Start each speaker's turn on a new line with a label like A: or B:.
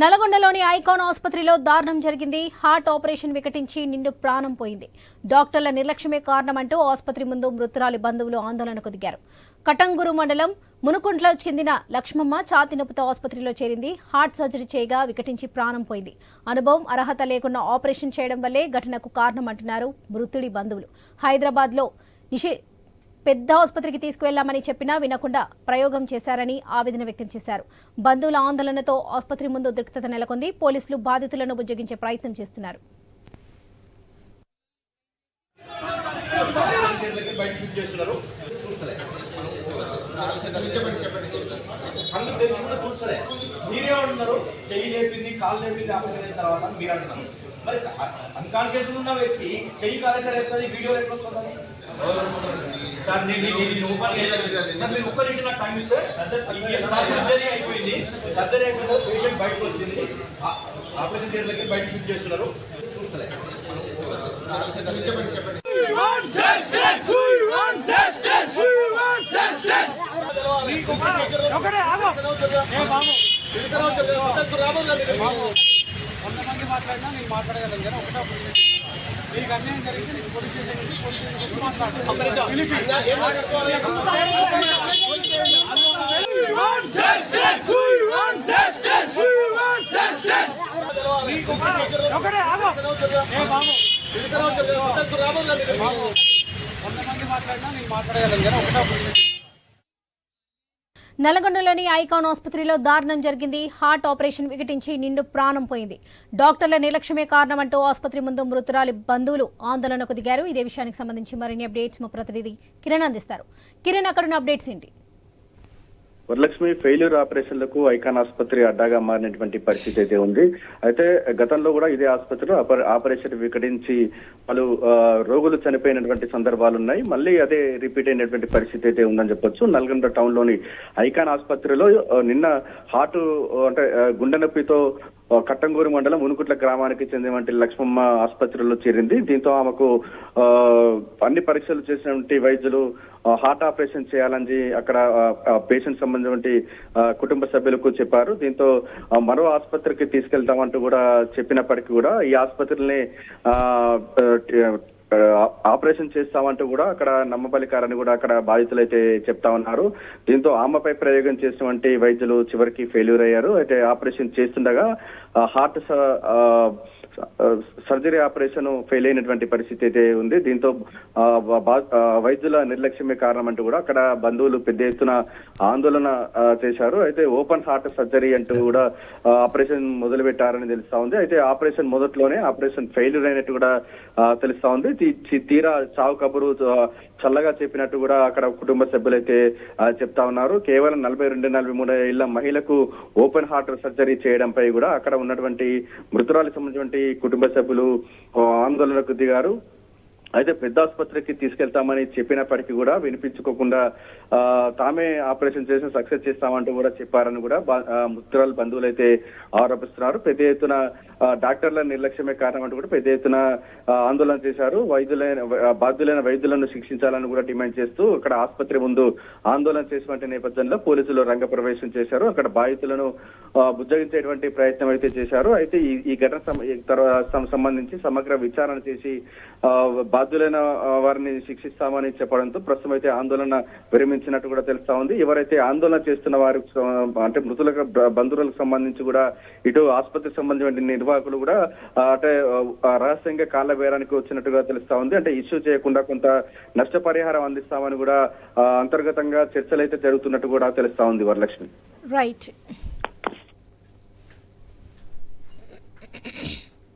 A: నల్గొండలోని icon ఆసుపత్రిలో దారుణం జరిగింది. హార్ట్ ఆపరేషన్ వికటించి నిండు ప్రాణం పోయింది. డాక్టర్ల నిర్లక్ష్యమే కారణమంటూ ఆసుపత్రి ముందు మృతురాలి బంధువులు ఆందోళనకు దిగారు. కటంగురు మండలం మునుకుంట్లో చెందిన లక్ష్మమ్మ ఛాతి నొప్పితో ఆసుపత్రిలో చేరింది. హార్ట్ సర్జరీ చేయగా వికటించి ప్రాణం పోయింది. అనుభవం అర్హత లేకుండా ఆపరేషన్ చేయడం వల్లే ఘటనకు కారణమంటున్నారు మృతుడి బంధువులు. హైదరాబాద్లో నిషే పెద్ద ఆసుపత్రికి తీసుకువెళ్ళామని చెప్పినా వినకుండా ప్రయోగం చేశారని ఆవేదన వ్యక్తం చేశారు. బంధువుల ఆందోళనతో ఆసుపత్రి ముందు ఉద్రిక్తత నెలకొంది. పోలీసులు బాధితులను బుజ్జగించే ప్రయత్నం చేస్తున్నారు.
B: కళ్ళు తెరిచి కూడా చూస్తలే మీరేమంటున్నారు చెయ్యి లేపింది లేపింది ఆపరేషన్ అయిన తర్వాత మీరు అంటున్నారు. మరి అన్కాన్షియస్ ఉన్న వ్యక్తి చెయ్యి కాలేజర్ వీడియో ఎట్లా వస్తుంది సార్ నేను నేను- ఓపెన్ సార్ మీరు ఒక్క నిమిషం నాకు టైం ఇస్తే. సార్ సర్జరీ అయిపోయింది. సర్జరీ అయిపోయిన పేషెంట్ బయటకు వచ్చింది. ఆ- ఆపరేషన్ థియేటర్కి బయట షిఫ్ట్ చేస్తున్నారు.
C: కొంతమంది మాట్లాడినా నేను మాట్లాడగలను కానీ ఒకటే మీకు అన్యాయం జరిగితే నేను పోలీస్ స్టేషన్ వెళ్ళి పోలీస్ స్టేషన్ వచ్చి ఒకటే ఆగో ఏ బాబు బాబు కొంతమంది మాట్లాడినా నేను మాట్లాడగలను కానీ ఒకటే
A: నల్గొండలోని ఐకాన్ ఆసుపత్రిలో దారుణం జరిగింది. హార్ట్ ఆపరేషన్ వికటించి నిండు ప్రాణం పోయింది. డాక్టర్ల నిర్లక్ష్యమే కారణమంటూ ఆసుపత్రి ముందు మృతురాలి బంధువులు ఆందోళనకు దిగారు. ఇదే విషయానికి సంబంధించి మరిన్ని అప్డేట్స్ మా ప్రతినిధి కిరణ్ అందిస్తారు. కిరణ్ అక్కడున్న అప్డేట్స్ ఏంటి?
D: వరలక్ష్మి ఫెయిల్యూర్ ఆపరేషన్లకు ఐకాన్ ఆసుపత్రి అడ్డాగా మారినటువంటి పరిస్థితి అయితే ఉంది. అయితే గతంలో కూడా ఇదే ఆసుపత్రిలో ఆపరేషన్ వికటించి పలు రోగులు చనిపోయినటువంటి సందర్భాలు ఉన్నాయి మళ్ళీ అదే రిపీట్ అయినటువంటి పరిస్థితి అయితే ఉందని చెప్పొచ్చు. నల్గొండ టౌన్లోని ఐకాన్ ఆసుపత్రిలో నిన్న హార్ట్ అంటే గుండె నొప్పితో కట్టంగూరు మండలం ఉనుకుట్ల గ్రామానికి చెందినటువంటి లక్ష్మమ్మ ఆసుపత్రిలో చేరింది. దీంతో ఆమెకు ఆ, అన్ని పరీక్షలు చేసినటువంటి వైద్యులు హార్ట్ ఆపరేషన్ చేయాలని అక్కడ పేషెంట్ సంబంధించిన కుటుంబ సభ్యులకు చెప్పారు. దీంతో మరో ఆసుపత్రికి తీసుకెళ్తామంటూ కూడా చెప్పినప్పటికీ కూడా ఈ ఆసుపత్రిని ఆ, ఆపరేషన్ చేస్తామంటూ కూడా అక్కడ నమ్మబలికారని కూడా అక్కడ బాధితులు అయితే చెప్తా ఉన్నారు. దీంతో ఆమెపై ప్రయోగం చేసినటువంటి వైద్యులు చివరికి ఫెయిల్యూర్ అయ్యారు. అయితే ఆపరేషన్ చేస్తుండగా ఆ, హార్ట్ స- ఆ, సర్జరీ ఆపరేషన్ ఫెయిల్ అయినటువంటి పరిస్థితి అయితే ఉంది. దీంతో ఆ, బా- వైద్యుల నిర్లక్ష్యమే కారణం అంటూ కూడా అక్కడ బంధువులు పెద్ద ఎత్తున ఆందోళన చేశారు. అయితే ఓపెన్ హార్ట్ సర్జరీ అంటూ కూడా ఆపరేషన్ మొదలు పెట్టారని తెలుస్తా ఉంది. అయితే ఆపరేషన్ మొదట్లోనే ఆపరేషన్ ఫెయిల్యూర్ అయినట్టు కూడా తెలుస్తా ఉంది. తీరా చావు కబురు చల్లగా చెప్పినట్టు కూడా అక్కడ కుటుంబ సభ్యులైతే చెప్తా ఉన్నారు. కేవలం నలభై రెండు నలభై మూడు ఏళ్ళ మహిళకు ఓపెన్ హార్ట్ సర్జరీ చేయడంపై కూడా అక్కడ ఉన్నటువంటి మృతురాలకు సంబంధించినటువంటి కుటుంబ సభ్యులు ఆందోళనకు దిగారు అయితే పెద్ద ఆసుపత్రికి తీసుకెళ్తామని చెప్పినప్పటికీ కూడా వినిపించుకోకుండా ఆ, తామే ఆపరేషన్ చేసి సక్సెస్ చేస్తామంటూ కూడా చెప్పారని కూడా బా- బంధువులైతే బంధువులు అయితే ఆరోపిస్తున్నారు. పెద్ద ఎత్తున డాక్టర్ల నిర్లక్ష్యమే కారణం అంటూ కూడా పెద్ద ఎత్తున ఆందోళన చేశారు. వైద్యులైన బాధ్యులైన వైద్యులను శిక్షించాలని కూడా డిమాండ్ చేస్తూ అక్కడ ఆసుపత్రి ముందు ఆందోళన చేసినటువంటి నేపథ్యంలో పోలీసులు రంగ ప్రవేశం చేశారు. అక్కడ బాధితులను బుజ్జగించేటువంటి ప్రయత్నం అయితే చేశారు. అయితే ఈ ఘటన సంబంధించి సమగ్ర విచారణ చేసి ఆ, బాధ్యులైన వారిని శిక్షిస్తామని చెప్పడంతో ప్రస్తుతం అయితే ఆందోళన విరమించినట్టు కూడా తెలుస్తా ఉంది. ఎవరైతే ఆందోళన చేస్తున్న వారి అంటే మృతులకు బంధువులకు సంబంధించి కూడా ఇటు ఆసుపత్రికి సంబంధించిన నిర్వాహకులు కూడా అంటే రహస్యంగా కాళ్ళ బేరానికి వచ్చినట్టుగా తెలుస్తా ఉంది. అంటే ఇష్యూ చేయకుండా కొంత నష్టపరిహారం అందిస్తామని కూడా అంతర్గతంగా చర్చలు అయితే జరుగుతున్నట్టు కూడా తెలుస్తా ఉంది వరలక్ష్మి.
A: రైట్